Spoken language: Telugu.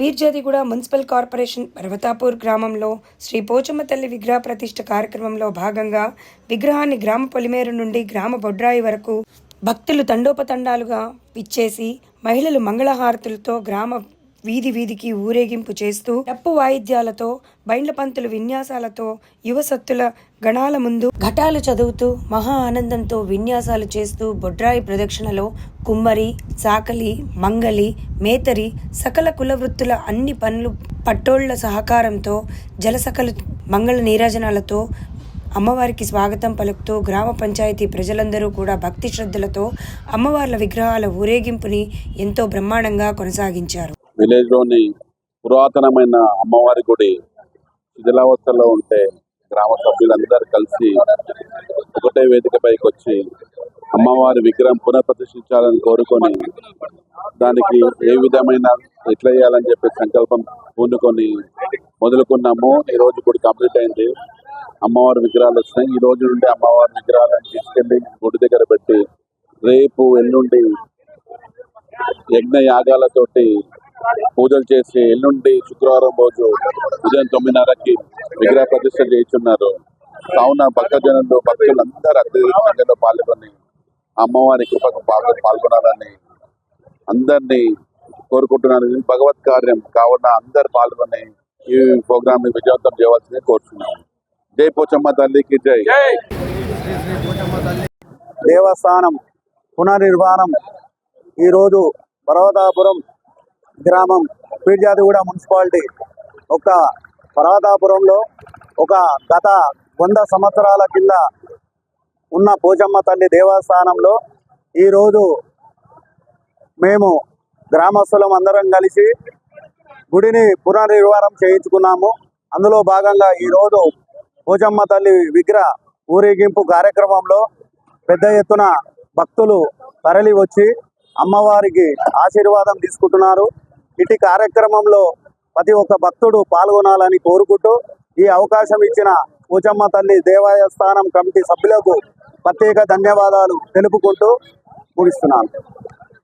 పీర్జాదిగూడ మున్సిపల్ కార్పొరేషన్ పర్వతాపూర్ గ్రామంలో శ్రీ పోచమ్మ తల్లి విగ్రహ ప్రతిష్ఠ కార్యక్రమంలో భాగంగా విగ్రహాన్ని గ్రామ పొలిమేరు నుండి గ్రామ బొడ్రాయి వరకు భక్తులు తండోపతండాలుగా ఇచ్చేసి మహిళలు మంగళహారతులతో గ్రామ వీధి వీధికి ఊరేగింపు చేస్తూ డప్పు వాయిద్యాలతో బైండ్ల పంతులు విన్యాసాలతో యువసత్తుల గణాల ముందు ఘటాలు చదువుతూ మహా ఆనందంతో విన్యాసాలు చేస్తూ బొడ్రాయి ప్రదక్షిణలో కుమ్మరి చాకలి మంగలి మేతరి సకల కుల వృత్తుల అన్ని పనులు పట్టోళ్ళ సహకారంతో జలసకల మంగళ నీరాజనాలతో అమ్మవారికి స్వాగతం పలుకుతూ గ్రామ పంచాయతీ ప్రజలందరూ కూడా భక్తి శ్రద్ధలతో అమ్మవార్ల విగ్రహాల ఊరేగింపుని ఎంతో బ్రహ్మాండంగా కొనసాగించారు. విలేజ్లోని పురాతనమైన అమ్మవారి గుడి శిథిలావస్థలో ఉంటే గ్రామ సభ్యులందరూ కలిసి ఒకటే వేదికపైకి వచ్చి అమ్మవారి విగ్రహం పునఃప్రతిష్ఠించాలని కోరుకొని దానికి ఏ విధమైన ఎట్లా చేయాలని చెప్పి సంకల్పం పూనుకొని మొదలుకున్నాము. ఈ రోజు గుడి కంప్లీట్ అయింది. అమ్మవారి విగ్రహాలు వచ్చినాయి ఈ రోజు నుండి అమ్మవారి విగ్రహాలను తీసుకెళ్ళి గుడి దగ్గర పెట్టి రేపు ఎల్లుండి యజ్ఞ యాగాలతోటి పూజలు చేసి ఎల్లుండి శుక్రవారం రోజు ఉదయం తొమ్మిదిన్నరకి విగ్రహ ప్రతిష్ట చేయించున్నారు. కావున భక్తజనులు భక్తులందరూ అత్యధిక సంఖ్యలో పాల్గొని అమ్మవారి కృపకు పాల్గొ పాల్గొనాలని అందరినీ కోరుకుంటున్నాను. భగవత్ కార్యం. కావున అందరు పాల్గొని ఈ ప్రోగ్రామ్ని విజయవంతం చేయవలసింది కోరుతున్నాను జై పోచమ్మ తల్లికి జై. దేవస్థానం పునర్నిర్మాణం. ఈరోజు పర్వతాపురం గ్రామం పీర్జాదిగూడ మున్సిపాలిటీ. ఒక పర్వతాపురంలో ఒక గత వంద సంవత్సరాల కింద ఉన్న పోచమ్మ తల్లి దేవస్థానంలో ఈరోజు మేము గ్రామస్తులం అందరం కలిసి గుడిని పునర్నిర్మాణం చేయించుకున్నాము. అందులో భాగంగా ఈరోజు పోచమ్మ తల్లి విగ్రహ ఊరేగింపు కార్యక్రమంలో పెద్ద ఎత్తున భక్తులు తరలి వచ్చి అమ్మవారికి ఆశీర్వాదం తీసుకుంటున్నారు. ఇటు కార్యక్రమంలో ప్రతి ఒక్క భక్తుడు పాల్గొనాలని కోరుకుంటూ ఈ అవకాశం ఇచ్చిన పూజమ్మ తల్లి దేవాలయ స్థానం కమిటీ సభ్యులకు ప్రత్యేక ధన్యవాదాలు తెలుపుకుంటూ ముగిస్తున్నాను.